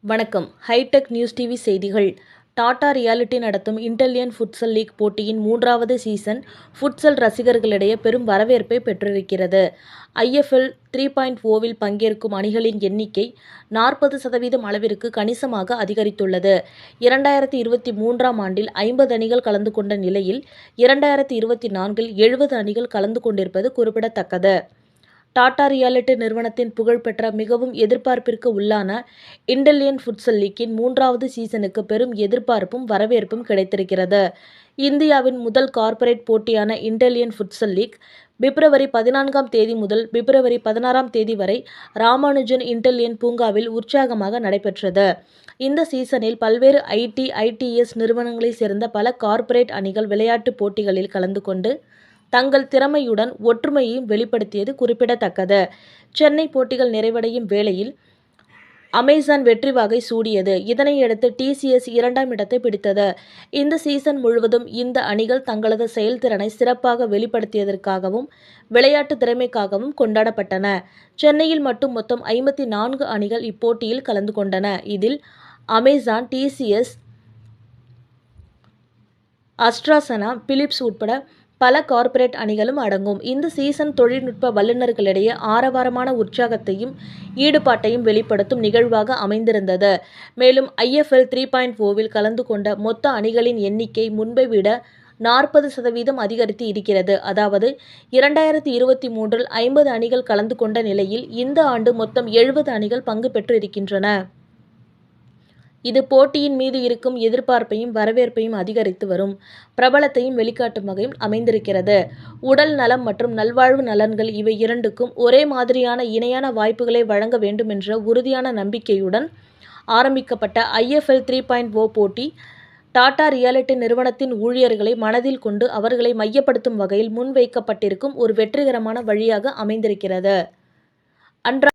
வணக்கம். Hitech news TV செய்திகள். Tata reality நடத்தும் இன்டெலியன் ஃபுட்சல் லீக் போட்டியின் மூன்றாவது சீசன் ஃபுட்சல் ரசிகர்களிடையே பெரும் வரவேற்பை பெற்றிருக்கிறது. ஐஎஃப்எல் த்ரீ பாயிண்ட் ஓவில் பங்கேற்கும் அணிகளின் எண்ணிக்கை நாற்பது சதவீதம் அளவிற்கு கணிசமாக அதிகரித்துள்ளது. இரண்டாயிரத்தி இருபத்தி மூன்றாம் ஆண்டில் ஐம்பது அணிகள் கலந்து கொண்ட நிலையில் இரண்டாயிரத்தி இருபத்தி நான்கில் எழுபது அணிகள் கலந்து கொண்டிருப்பது குறிப்பிடத்தக்கது. டாடா ரியாலிட்டி நிறுவனத்தின் புகழ்பெற்ற மிகவும் எதிர்பார்ப்பிற்கு உள்ளான இண்டலியன் ஃபுட்சல் லீக்கின் மூன்றாவது சீசனுக்கு பெரும் எதிர்பார்ப்பும் வரவேற்பும் கிடைத்திருக்கிறது. இந்தியாவின் முதல் கார்ப்பரேட் போட்டியான இண்டலியன் ஃபுட்சல் லீக் பிப்ரவரி பதினான்காம் தேதி முதல் பிப்ரவரி பதினாறாம் தேதி வரை ராமானுஜன் இன்டெலியன் பூங்காவில் உற்சாகமாக நடைபெற்றது. இந்த சீசனில் பல்வேறு ஐடி ஐடிஎஸ் நிறுவனங்களைச் சேர்ந்த பல கார்ப்பரேட் அணிகள் விளையாட்டுப் போட்டிகளில் கலந்து கொண்டு தங்கள் திறமையுடன் ஒற்றுமையையும் வெளிப்படுத்தியது குறிப்பிடத்தக்கது. சென்னை போட்டிகள் நிறைவடையும் வேளையில் அமேசான் வெற்றி வாகை சூடியது. இதனையடுத்து டிசிஎஸ் இரண்டாம் இடத்தை பிடித்தது. இந்த சீசன் முழுவதும் இந்த அணிகள் தங்களது செயல்திறனை சிறப்பாக வெளிப்படுத்தியதற்காகவும் விளையாட்டு திறமைக்காகவும் கொண்டாடப்பட்டன. சென்னையில் மட்டும் மொத்தம் ஐம்பத்தி நான்கு அணிகள் இப்போட்டியில் கலந்து கொண்டன. இதில் அமேசான் டிசிஎஸ் அஸ்ட்ராசனா பிலிப்ஸ் உட்பட பல கார்ப்பரேட் அணிகளும் அடங்கும். இந்த சீசன் தொழில்நுட்ப வல்லுநர்களிடையே ஆரவாரமான உற்சாகத்தையும் ஈடுபாட்டையும் வெளிப்படுத்தும் நிகழ்வாக அமைந்திருந்தது. மேலும் ஐஎஃப்எல் த்ரீ பாயிண்ட் ஓவில் கலந்து கொண்ட மொத்த அணிகளின் எண்ணிக்கை முன்பை விட நாற்பது சதவீதம் அதிகரித்து இருக்கிறது. அதாவது இரண்டாயிரத்தி இருபத்தி மூன்றில் ஐம்பது அணிகள் கலந்து கொண்ட நிலையில் இந்த ஆண்டு மொத்தம் எழுபது அணிகள் பங்கு பெற்று இருக்கின்றன இது போட்டியின் மீது இருக்கும் எதிர்பார்ப்பையும் வரவேற்பையும் அதிகரித்து வரும். பிரபலத்தையும் வெளிக்காட்டும் வகையில் அமைந்திருக்கிறது. உடல் நலம் மற்றும் நல்வாழ்வு நலன்கள் இவை இரண்டுக்கும் ஒரே மாதிரியான இணையான வாய்ப்புகளை வழங்க வேண்டும் என்ற உறுதியான நம்பிக்கையுடன் ஆரம்பிக்கப்பட்ட ஐஎஃப்எல் த்ரீ பாயிண்ட் ஓ போட்டி டாடா ரியாலிட்டி நிறுவனத்தின் ஊழியர்களை மனதில் கொண்டு அவர்களை மையப்படுத்தும் வகையில் முன்வைக்கப்பட்டிருக்கும் ஒரு வெற்றிகரமான வழியாக அமைந்திருக்கிறது. அன்றா